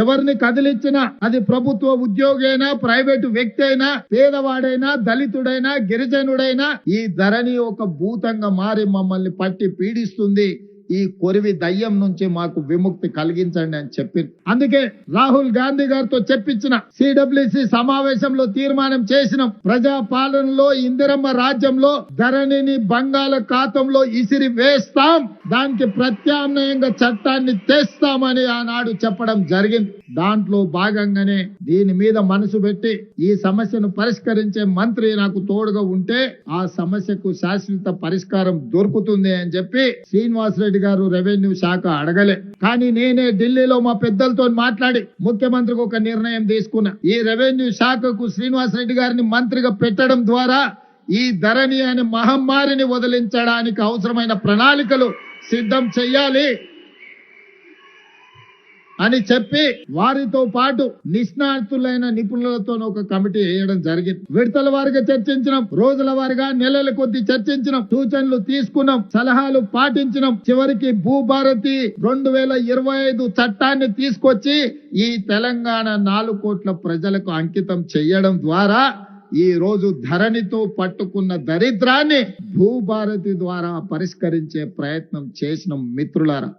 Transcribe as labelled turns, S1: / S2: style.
S1: ఎవరిని కదిలించినా అది ప్రభుత్వ ఉద్యోగైనా ప్రైవేటు వ్యక్తి అయినా పేదవాడైనా దళితుడైనా గిరిజనుడైనా ఈ ధరణి ఒక భూతంగా మారి మమ్మల్ని పట్టి పీడిస్తుంది. ఈ కొరివి దయ్యం నుంచి మాకు విముక్తి కలిగించండి అని చెప్పింది అందుకే రాహుల్ గాంధీ గారితో చెప్పించిన సిడబ్ల్యూసి సమావేశంలో తీర్మానం చేసిన. ప్రజా పాలనలో ఇందిరమ్మ రాజ్యంలో ధరణిని బంగాళాఖాతంలో ఇసిరి వేస్తాం. దానికి ప్రత్యామ్నాయంగా చట్టాన్ని తెస్తామని ఆనాడు చెప్పడం జరిగింది. దాంట్లో భాగంగానే దీని మీద మనసు పెట్టి ఈ సమస్యను పరిష్కరించే మంత్రి నాకు తోడుగా ఉంటే ఆ సమస్యకు శాశ్వత పరిష్కారం దొరుకుతుంది అని చెప్పి శ్రీనివాస్ రెడ్డి గారు రెవెన్యూ శాఖ అడగలే. కానీ నేనే ఢిల్లీలో మా పెద్దలతో మాట్లాడి ముఖ్యమంత్రికి ఒక నిర్ణయం తీసుకున్నా. ఈ రెవెన్యూ శాఖకు శ్రీనివాస్ రెడ్డి గారిని మంత్రిగా పెట్టడం ద్వారా ఈ ధరణి అనే మహమ్మారిని వదిలించడానికి అవసరమైన ప్రణాళికలు సిద్ధం చెయ్యాలి అని చెప్పి వారితో పాటు నిష్ణాతులైన నిపుణులతో ఒక కమిటీ వేయడం జరిగింది. విడతల వారిగా చర్చించినాం రోజుల వారిగా నెలల కొద్ది చర్చించినాం సూచనలు తీసుకున్నాం సలహాలు పాటించినాం. చివరికి భూభారతి రెండు వేల ఇరవై ఐదు చట్టాన్ని తీసుకొచ్చి ఈ తెలంగాణ నాలుగు కోట్ల ప్రజలకు అంకితం చేయడం ద్వారా ఈ రోజు ధరణితో పట్టుకున్న దరిద్రాన్ని భూభారతి ద్వారా పరిష్కరించే ప్రయత్నం చేసిన మిత్రులారా